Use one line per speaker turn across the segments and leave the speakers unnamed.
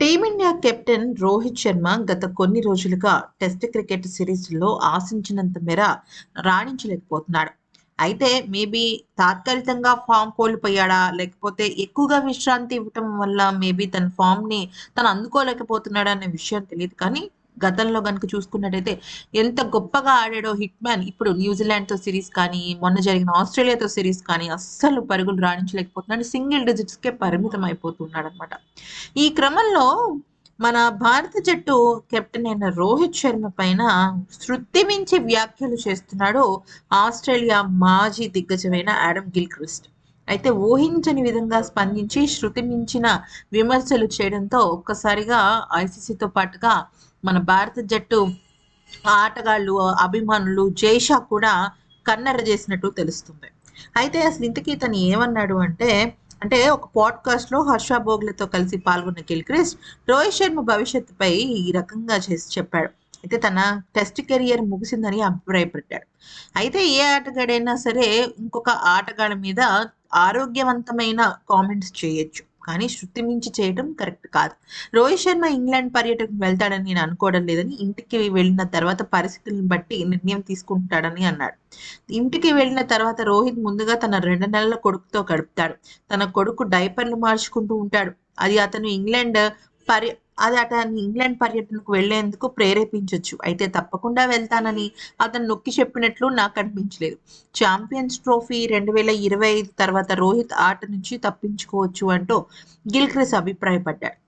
Team India captain Rohit Sharma గత కొన్ని రోజులుగా టెస్ట్ క్రికెట్ సిరీస్లో ఆశించినంత మేర రాణించలేకపోతున్నాడు. అయితే మేబీ తాత్కాలికంగా ఫామ్ కోల్పోయాడా? లేకపోతే ఎక్కువగా విశ్రాంతి ఇవ్వటం వల్ల మేబీ తన ఫామ్ని తను అందుకోలేకపోతున్నాడా అనే విషయం తెలియదు. కానీ గతంలో కనుక చూసుకున్నట్టయితే ఎంత గొప్పగా ఆడాడో హిట్ మ్యాన్ ఇప్పుడు న్యూజిలాండ్తో సిరీస్ కానీ మొన్న జరిగిన ఆస్ట్రేలియాతో సిరీస్ కానీ అస్సలు పరుగులు రాణించలేకపోతున్నాడు. సింగిల్ డిజిట్స్కే పరిమితం అయిపోతున్నాడు అనమాట ఈ క్రమంలో మన భారత జట్టు కెప్టెన్ అయిన రోహిత్ శర్మ పైన శృతి మించి వ్యాఖ్యలు చేస్తున్నాడు ఆస్ట్రేలియా మాజీ దిగ్గజమైన ఆడమ్ గిల్క్రిస్ట్. అయితే ఊహించని విధంగా స్పందించి శృతి మించిన విమర్శలు చేయడంతో ఒక్కసారిగా ఐసీసీతో పాటుగా మన భారత జట్టు ఆటగాళ్ళు అభిమానులు జైషా కూడా కన్నెర చేసినట్టు తెలుస్తుంది. అయితే అసలు ఇంతకీ తను ఏమన్నాడు అంటే అంటే ఒక పాడ్కాస్ట్లో హర్ష బోగ్లతో కలిసి పాల్గొన్న గిల్క్రిస్ట్ రోహిత్ శర్మ భవిష్యత్తుపై ఈ రకంగా చేసి చెప్పాడు. అయితే తన టెస్ట్ కెరియర్ ముగిసిందని అభిప్రాయపడ్డాడు. అయితే ఏ ఆటగాడైనా సరే ఇంకొక ఆటగాడి మీద ఆరోగ్యవంతమైన కామెంట్స్ చేయొచ్చు. కానీ శృతి మించి చేయడం కరెక్ట్ కాదు. రోహిత్ శర్మ ఇంగ్లాండ్ పర్యటనకు వెళ్తాడని నేను అనుకోవడం లేదని ఇంటికి వెళ్ళిన తర్వాత పరిస్థితులను బట్టి నిర్ణయం తీసుకుంటాడని అన్నాడు. ఇంటికి వెళ్ళిన తర్వాత రోహిత్ ముందుగా తన రెండు నెలల కొడుకుతో గడుపుతాడు. తన కొడుకు డైపర్లు మార్చుకుంటూ ఉంటాడు. అది అతను ఇంగ్లాండ్ పర్య అది అతన్ని ఇంగ్లాండ్ పర్యటనకు వెళ్ళేందుకు ప్రేరేపించవచ్చు అయితే తప్పకుండా వెళ్తానని అతను నొక్కి చెప్పినట్లు నాకు అనిపించలేదు. ఛాంపియన్స్ ట్రోఫీ రెండు వేల ఇరవై ఐదు తర్వాత రోహిత్ ఆట నుంచి తప్పించుకోవచ్చు అంటూ గిల్క్రిస్ అభిప్రాయపడ్డాడు.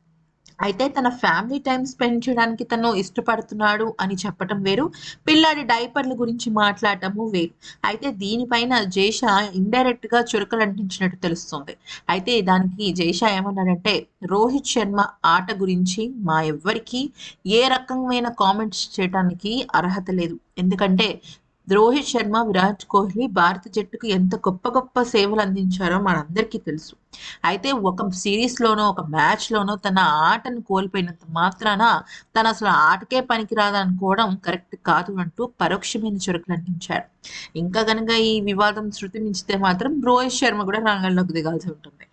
అయితే తన ఫ్యామిలీ టైం స్పెండ్ చేయడానికి తను ఇష్టపడుతున్నాడు అని చెప్పటం వేరు. పిల్లాడి డైపర్ల గురించి మాట్లాడటము వేరు. అయితే దీనిపైన జేష ఇండైరెక్ట్గా చురుకలు అంటించినట్టు తెలుస్తుంది. అయితే దానికి జైష ఏమన్నాడంటే రోహిత్ శర్మ ఆట గురించి మా ఎవ్వరికి ఏ రకమైన కామెంట్స్ చేయడానికి అర్హత లేదు. ఎందుకంటే రోహిత్ శర్మ విరాట్ కోహ్లీ భారత జట్టుకు ఎంత గొప్ప గొప్ప సేవలు అందించారో మనందరికీ తెలుసు. అయితే ఒక సిరీస్లోనో ఒక మ్యాచ్లోనో తన ఆటను కోల్పోయినంత మాత్రాన తను అసలు ఆటకే పనికిరాదనుకోవడం కరెక్ట్ కాదు అంటూ పరోక్షమైన చురుకులు అందించాడు ఇంకా కనుక ఈ వివాదం శృతి మించితే మాత్రం రోహిత్ శర్మ కూడా రంగంలోకి దిగాల్సి ఉంటుంది.